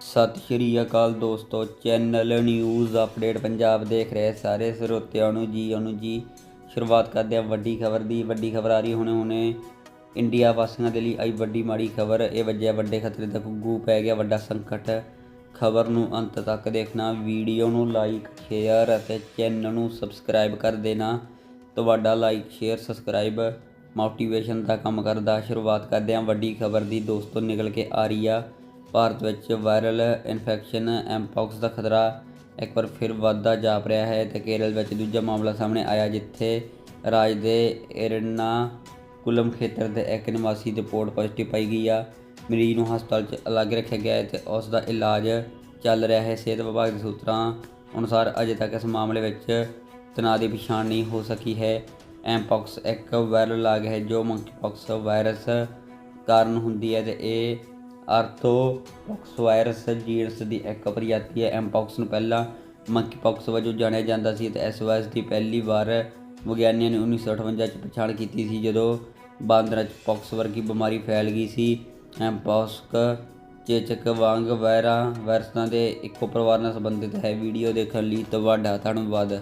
ਸਤਿ ਸ਼੍ਰੀ ਅਕਾਲ ਦੋਸਤੋ, channel news update Punjab ਦੇਖ ਰਹੇ ਸਾਰੇ ਸਰੋਤਿਆਂ ਨੂੰ ਜੀ ਨੂੰ ਜੀ। ਸ਼ੁਰੂਆਤ ਕਰਦੇ ਹਾਂ ਵੱਡੀ ਖਬਰ ਦੀ, ਵੱਡੀ ਖਬਰ ਆ ਰਹੀ ਹੁਣੇ ਹੁਣੇ। ਇੰਡੀਆ ਵਾਸੀਆਂ ਦੇ ਲਈ ਆਈ ਵੱਡੀ ਮਾੜੀ ਖਬਰ, ਇਹ ਵੱਜਿਆ ਵੱਡੇ ਖਤਰੇ ਦਾ ਗੁੱਗੂ ਪੈ ਗਿਆ ਵੱਡਾ ਸੰਕਟ। ਖਬਰ ਨੂੰ ਅੰਤ ਤੱਕ ਦੇਖਣਾ, ਵੀਡੀਓ ਨੂੰ ਲਾਈਕ ਸ਼ੇਅਰ ਅਤੇ ਚੈਨਲ ਨੂੰ ਸਬਸਕ੍ਰਾਈਬ ਕਰ ਦੇਣਾ। ਤੁਹਾਡਾ ਲਾਈਕ ਸ਼ੇਅਰ ਸਬਸਕ੍ਰਾਈਬ ਮੋਟੀਵੇਸ਼ਨ ਦਾ ਕੰਮ ਕਰਦਾ। ਸ਼ੁਰੂਆਤ ਕਰਦੇ ਹਾਂ ਵੱਡੀ ਖਬਰ ਦੀ, ਦੋਸਤੋ, ਨਿਕਲ ਕੇ ਆ ਰਹੀ ਆ। ਭਾਰਤ ਵਿੱਚ ਵਾਇਰਲ ਇਨਫੈਕਸ਼ਨ ਐਮਪੌਕਸ ਦਾ ਖਤਰਾ ਇੱਕ ਵਾਰ ਫਿਰ ਵੱਧਦਾ ਜਾਪ ਰਿਹਾ ਹੈ ਤੇ ਕੇਰਲ ਵਿੱਚ ਦੂਜਾ ਮਾਮਲਾ ਸਾਹਮਣੇ ਆਇਆ ਜਿੱਥੇ ਰਾਜ ਦੇ ਏਰਨਾਕੁਲਮ ਖੇਤਰ ਦੇ ਇੱਕ ਨਿਵਾਸੀ ਦੀ ਰਿਪੋਰਟ ਪੋਜ਼ਿਟਿਵ ਪਾਈ ਗਈ ਆ। ਮਰੀਜ਼ ਨੂੰ ਹਸਪਤਾਲ 'ਚ ਅਲੱਗ ਰੱਖਿਆ ਗਿਆ ਹੈ ਤੇ ਉਸ ਦਾ ਇਲਾਜ ਚੱਲ ਰਿਹਾ ਹੈ। ਸਿਹਤ ਵਿਭਾਗ ਦੇ ਸੂਤਰਾਂ ਅਨੁਸਾਰ ਅਜੇ ਤੱਕ ਇਸ ਮਾਮਲੇ ਵਿੱਚ ਤਣਾਅ ਦੀ ਪਛਾਣ ਨਹੀਂ ਹੋ ਸਕੀ ਹੈ। ਐਮਪੌਕਸ ਇੱਕ ਵਾਇਰਲ ਲਾਗ ਹੈ ਜੋ ਮੰਕੀਪੌਕਸ ਵਾਇਰਸ ਕਾਰਨ ਹੁੰਦੀ ਹੈ ਤੇ ਇਹ ਆਰਥੋਪੌਕਸ ਵਾਇਰਸ ਜੀਨਸ ਦੀ ਇੱਕ ਪ੍ਰਜਾਤੀ ਹੈ। ਐਮਪੌਕਸ ਨੂੰ ਪਹਿਲਾਂ ਮੰਕੀਪੌਕਸ ਵਜੋਂ ਜਾਣਿਆ ਜਾਂਦਾ ਸੀ ਤੇ ਇਸ ਵਾਇਰਸ ਦੀ ਪਹਿਲੀ ਵਾਰ ਵਿਗਿਆਨੀਆਂ ਨੇ 1958 ਚ ਪਛਾਣ ਕੀਤੀ ਸੀ, ਜਦੋਂ ਬਾਂਦਰਾਂ 'ਚ ਪੌਕਸ ਵਰਗੀ ਬਿਮਾਰੀ ਫੈਲ ਗਈ ਸੀ। ਐਮਪੌਕਸ ਚੇਚਕ ਵਾਂਗ ਵਾਇਰਾ ਵਾਇਰਸਾਂ ਦੇ ਇੱਕੋ ਪਰਿਵਾਰ ਨਾਲ ਸੰਬੰਧਿਤ ਹੈ। ਵੀਡੀਓ ਦੇਖਣ ਲਈ ਤੁਹਾਡਾ ਧੰਨਵਾਦ।